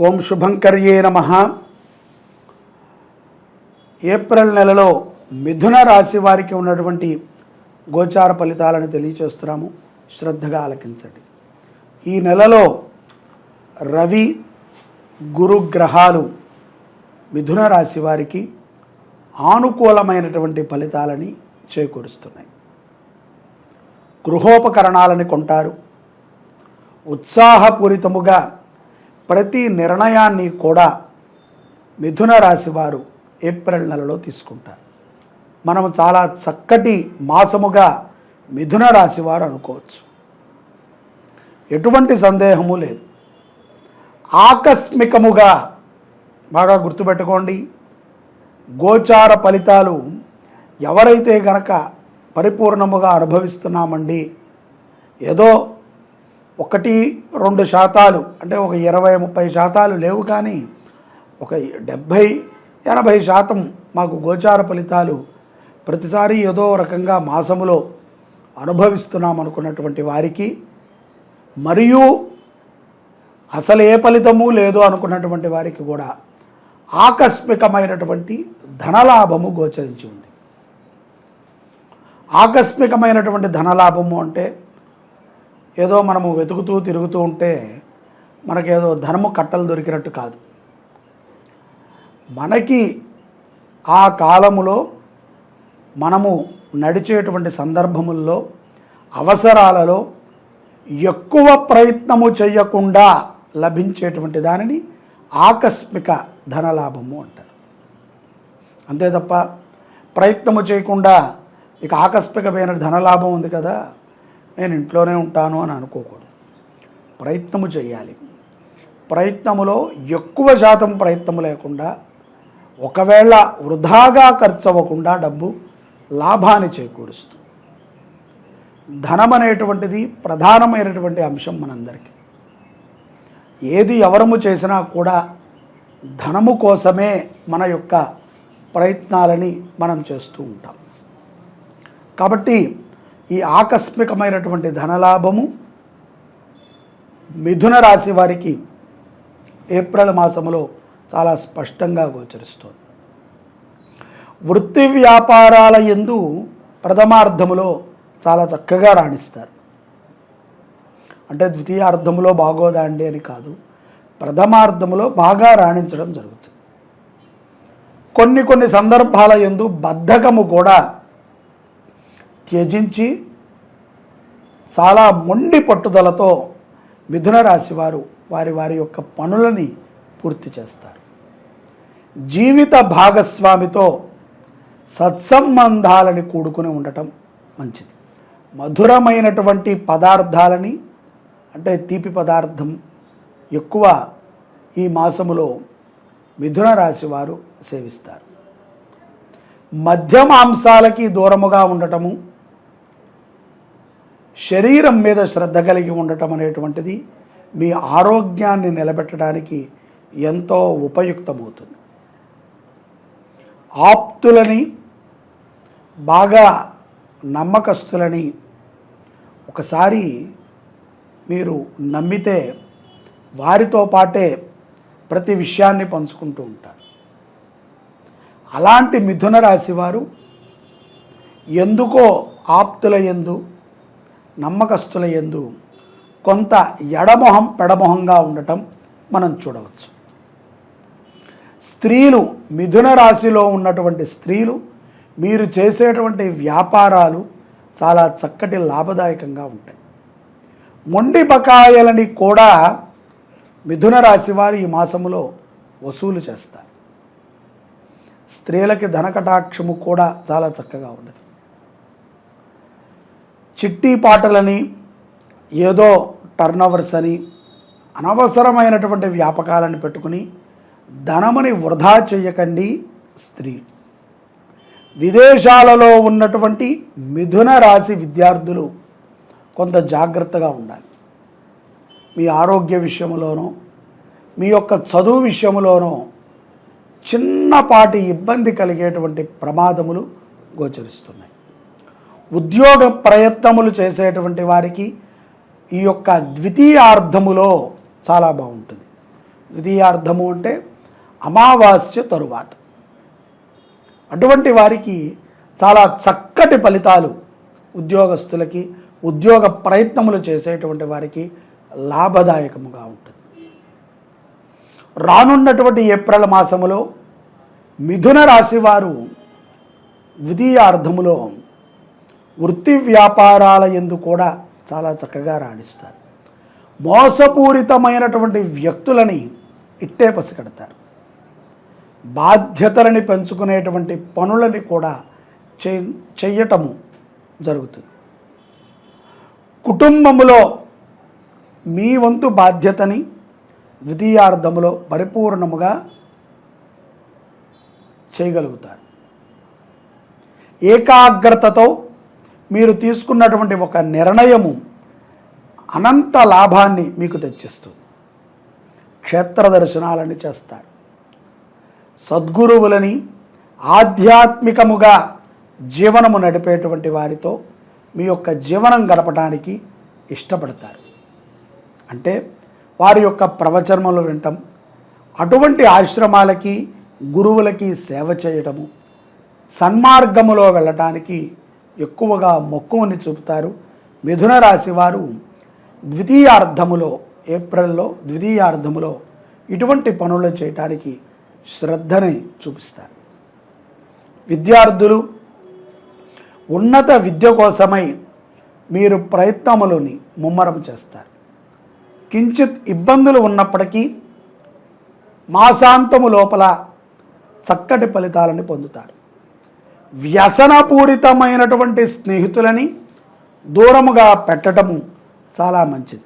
ఓం శుభంకర్యే నమ. ఏప్రిల్ నెలలో మిథున రాశి వారికి ఉన్నటువంటి గోచార ఫలితాలను తెలియచేస్తున్నాము. శ్రద్ధగా ఆలకించండి. ఈ నెలలో రవి గురు గ్రహాలు మిథున రాశి వారికి ఆనుకూలమైనటువంటి ఫలితాలని చేకూరుస్తున్నాయి. గృహోపకరణాలని కొంటారు. ఉత్సాహపూరితముగా ప్రతి నిర్ణయాన్ని కూడా మిథున రాశి వారు ఏప్రిల్ నెలలో తీసుకుంటారు. మనం చాలా చక్కటి మాసముగా మిథున రాశి వారు అనుకోవచ్చు. ఎటువంటి సందేహము లేదు. ఆకస్మికముగా బాగా గుర్తుపెట్టుకోండి. గోచార ఫలితాలు ఎవరైతే గనక పరిపూర్ణముగా అనుభవిస్తున్నామండి ఏదో ఒకటి రెండు శాతాలు అంటే ఒక ఇరవై ముప్పై శాతాలు లేవు కానీ ఒక డెబ్భై ఎనభై శాతం మాకు గోచార ఫలితాలు ప్రతిసారి ఏదో రకంగా మాసములో అనుభవిస్తున్నాం అనుకున్నటువంటి వారికి మరియు అసలు ఏ ఫలితము లేదు అనుకున్నటువంటి వారికి కూడా ఆకస్మికమైనటువంటి ధనలాభము గోచరించి ఉంది. ఆకస్మికమైనటువంటి ధనలాభము అంటే ఏదో మనము వెతుకుతూ తిరుగుతూ ఉంటే మనకేదో ధనము కట్టలు దొరికినట్టు కాదు. మనకి ఆ కాలములో మనము నడిచేటువంటి సందర్భముల్లో అవసరాలలో ఎక్కువ ప్రయత్నము చేయకుండా లభించేటువంటి దానిని ఆకస్మిక ధనలాభము అంటారు. అంతే తప్ప ప్రయత్నము చేయకుండా ఇక ఆకస్మికమైన ధనలాభం ఉంది కదా? నేను ఇంట్లోనే ఉంటాను అని అనుకోకూడదు. ప్రయత్నము చేయాలి. ప్రయత్నములో ఎక్కువ శాతం ప్రయత్నము లేకుండా ఒకవేళ వృధాగా ఖర్చు అవ్వకుండా డబ్బు లాభాన్ని చేకూరుస్తుంది ధనం అనేటువంటిది ప్రధానమైనటువంటి అంశం మనందరికీ. ఏది ఎవరము చేసినా కూడా ధనము కోసమే మన యొక్క ప్రయత్నాలని మనం చేస్తూ ఉంటాం. కాబట్టి ఈ ఆకస్మికమైనటువంటి ధనలాభము మిథున రాశి వారికి ఏప్రిల్ మాసములో చాలా స్పష్టంగా గోచరిస్తుంది. వృత్తి వ్యాపారాల ఎందు ప్రథమార్థములో చాలా చక్కగా రాణిస్తారు. అంటే ద్వితీయార్థములో బాగోదా అండి అని కాదు ప్రథమార్థములో బాగా రాణించడం జరుగుతుంది. కొన్ని కొన్ని సందర్భాల ఎందు బద్ధకము కూడా త్యజించి చాలా మొండి పట్టుదలతో మిథున రాశి వారు వారి వారి యొక్క పనులని పూర్తి చేస్తారు. జీవిత భాగస్వామితో సత్సంబంధాలని కూడుకుని ఉండటం మంచిది. మధురమైనటువంటి పదార్థాలని అంటే తీపి పదార్థం ఎక్కువ ఈ మాసములో మిథున రాశి వారు సేవిస్తారు. మధ్యమాంసాలకి దూరముగా ఉండటము శరీరం మీద శ్రద్ధ కలిగి ఉండటం అనేటువంటిది మీ ఆరోగ్యాన్ని నిలబెట్టడానికి ఎంతో ఉపయుక్తమవుతుంది. ఆప్తులని బాగా నమ్మకస్తులని ఒకసారి మీరు నమ్మితే వారితో పాటే ప్రతి విషయాన్ని పంచుకుంటూ ఉంటారు. అలాంటి మిథున రాశివారు ఎందుకో ఆప్తుల ఎందు నమ్మకస్తుల ఎందు కొంత ఎడమొహం పెడమొహంగా ఉండటం మనం చూడవచ్చు. స్త్రీలు మిథున రాశిలో ఉన్నటువంటి స్త్రీలు మీరు చేసేటువంటి వ్యాపారాలు చాలా చక్కటి లాభదాయకంగా ఉంటాయి. మొండి బకాయిలని కూడా మిథున రాశి వారు ఈ మాసంలో వసూలు చేస్తారు. స్త్రీలకి ధనకటాక్షము కూడా చాలా చక్కగా ఉండదు. చిట్టి పాటలని ఏదో టర్నవర్స్ అని అనవసరమైనటువంటి వ్యాపకాలను పెట్టుకుని ధనముని వృధా చేయకండి స్త్రీ. విదేశాలలో ఉన్నటువంటి మిథున రాశి విద్యార్థులు కొంత జాగ్రత్తగా ఉండాలి. మీ ఆరోగ్య విషయంలోనో మీ యొక్క చదువు విషయంలోనో చిన్నపాటి ఇబ్బంది కలిగేటువంటి ప్రమాదములు గోచరిస్తున్నాయి. ఉద్యోగ ప్రయత్నములు చేసేటువంటి వారికి ఈ యొక్క ద్వితీయార్థములో చాలా బాగుంటుంది. ద్వితీయార్థము అంటే అమావాస్య తరువాత. అటువంటి వారికి చాలా చక్కటి ఫలితాలు ఉద్యోగస్తులకి ఉద్యోగ ప్రయత్నములు చేసేటువంటి వారికి లాభదాయకముగా ఉంటుంది. రానున్నటువంటి ఏప్రిల్ మాసములో మిథున రాశి వారు ద్వితీయార్థములో వృత్తి వ్యాపారాల ఎందు కూడా చాలా చక్కగా రాణిస్తారు. మోసపూరితమైనటువంటి వ్యక్తులని ఇట్టే పసిగడతారు. బాధ్యతలని పెంచుకునేటువంటి పనులని కూడా చే చెయ్యటము జరుగుతుంది. కుటుంబములో మీ వంతు బాధ్యతని ద్వితీయార్థములో పరిపూర్ణముగా చేయగలుగుతారు. ఏకాగ్రతతో మీరు తీసుకున్నటువంటి ఒక నిర్ణయము అనంత లాభాన్ని మీకు తెచ్చిస్తుంది. క్షేత్ర దర్శనాలని చేస్తారు. సద్గురువులని ఆధ్యాత్మికముగా జీవనము నడిపేటువంటి వారితో మీ యొక్క జీవనం గడపడానికి ఇష్టపడతారు. అంటే వారి యొక్క ప్రవచనములు వినటం అటువంటి ఆశ్రమాలకి గురువులకి సేవ చేయటము సన్మార్గములో వెళ్ళటానికి ఎక్కువగా మక్కువని చూపుతారు. మిథున రాశి వారు ద్వితీయార్థములో ఏప్రిల్లో ద్వితీయార్థములో ఇటువంటి పనులు చేయటానికి శ్రద్ధని చూపిస్తారు. విద్యార్థులు ఉన్నత విద్య కోసమై మీరు ప్రయత్నములని ముమ్మరం చేస్తారు. కించిత్ ఇబ్బందులు ఉన్నప్పటికీ మాసాంతము లోపల చక్కటి ఫలితాలని పొందుతారు. వ్యసనపూరితమైనటువంటి స్నేహితులని దూరముగా పెట్టడము చాలా మంచిది.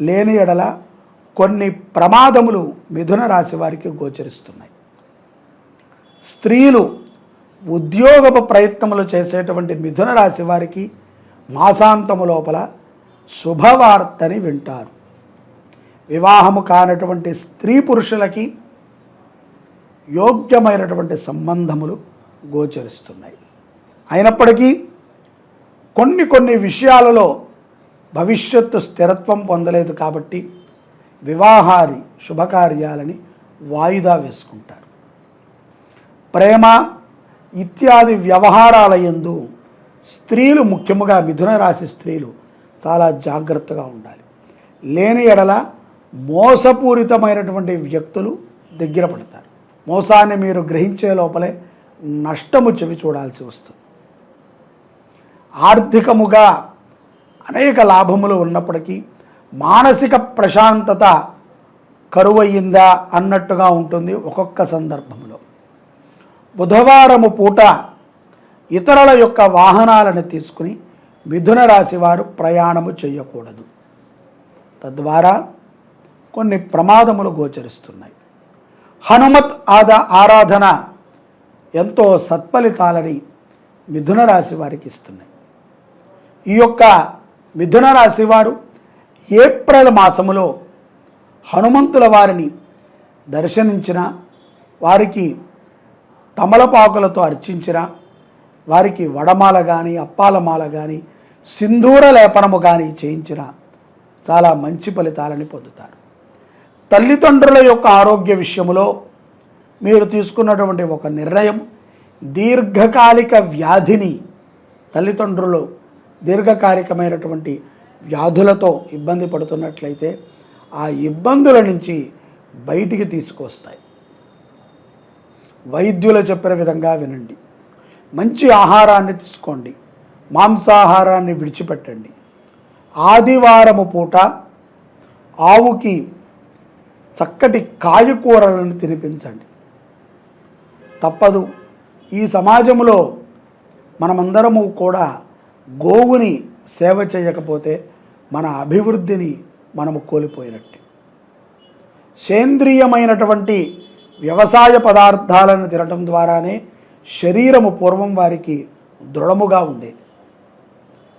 లేని ఎడల కొన్ని ప్రమాదములు మిథున రాశి వారికి గోచరిస్తున్నాయి. స్త్రీలు ఉద్యోగపు ప్రయత్నములు చేసేటువంటి మిథున రాశి వారికి మాసాంతము లోపల శుభవార్తని వింటారు. వివాహము కానటువంటి స్త్రీ పురుషులకి యోగ్యమైనటువంటి సంబంధములు గోచరిస్తున్నాయి. అయినప్పటికీ కొన్ని కొన్ని విషయాలలో భవిష్యత్తు స్థిరత్వం పొందలేదు కాబట్టి వివాహాది శుభకార్యాలని వాయిదా వేసుకుంటారు. ప్రేమ ఇత్యాది వ్యవహారాల యందు స్త్రీలు ముఖ్యముగా మిథున రాశి స్త్రీలు చాలా జాగ్రత్తగా ఉండాలి. లేని ఎడల మోసపూరితమైనటువంటి వ్యక్తులు దగ్గర పడతారు. మోసాన్ని మీరు గ్రహించే లోపలే నష్టము చెవి చూడాల్సి వస్తుంది. ఆర్థికముగా అనేక లాభములు ఉన్నప్పటికీ మానసిక ప్రశాంతత కరువయ్యిందా అన్నట్టుగా ఉంటుంది ఒక్కొక్క సందర్భంలో బుధవారము పూట ఇతరుల యొక్క వాహనాలను తీసుకుని మిథున రాశి వారు ప్రయాణము చేయకూడదు. తద్వారా కొన్ని ప్రమాదములు గోచరిస్తున్నాయి. హనుమత్ ఆదా ఆరాధన ఎంతో సత్ఫలితాలని మిథున రాశి వారికి ఇస్తున్నాయి. ఈ యొక్క మిథున రాశి వారు ఏప్రిల్ మాసములో హనుమంతుల వారిని దర్శనించిన వారికి తమలపాకులతో అర్చించిన వారికి వడమాల కానీ అప్పాలమాల కానీ సింధూర లేపనము కానీ చేయించిన చాలా మంచి ఫలితాలని పొందుతారు. తల్లిదండ్రుల యొక్క ఆరోగ్య విషయంలో మీరు తీసుకున్నటువంటి ఒక నిర్ణయం దీర్ఘకాలిక వ్యాధిని తల్లిదండ్రులు దీర్ఘకాలికమైనటువంటి వ్యాధులతో ఇబ్బంది పడుతున్నట్లయితే ఆ ఇబ్బందుల నుంచి బయటికి తీసుకొస్తాయి. వైద్యులు చెప్పిన విధంగా వినండి. మంచి ఆహారాన్ని తీసుకోండి. మాంసాహారాన్ని విడిచిపెట్టండి. ఆదివారము పూట ఆవుకి చక్కటి కాయకూరలను తినిపించండి. తప్పదు. ఈ సమాజంలో మనమందరము కూడా గోవుని సేవ చేయకపోతే మన అభివృద్ధిని మనము కోల్పోయినట్టే. సేంద్రియమైనటువంటి వ్యవసాయ పదార్థాలను తినటం ద్వారానే శరీరము పూర్వం వారికి దృఢముగా ఉండేది.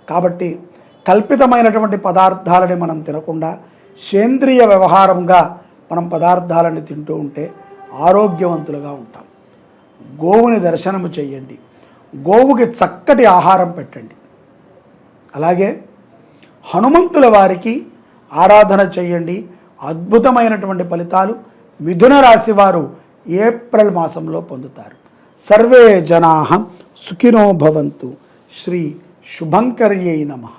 కాబట్టి కల్పితమైనటువంటి పదార్థాలని మనం తినకుండా సేంద్రియ వ్యవహారంగా మనం పదార్థాలను తింటూ ఉంటే ఆరోగ్యవంతులుగా ఉంటాం. గోవుని దర్శనము చేయండి గోవుకి చక్కటి ఆహారం పెట్టండి. అలాగే హనుమంతుల వారికి ఆరాధన చేయండి అద్భుతమైనటువంటి ఫలితాలు మిథున రాశి వారు ఏప్రిల్ మాసంలో పొందుతారు. సర్వే జనా సుఖినో భవంతు. శ్రీ శుభంకర్యై నమః.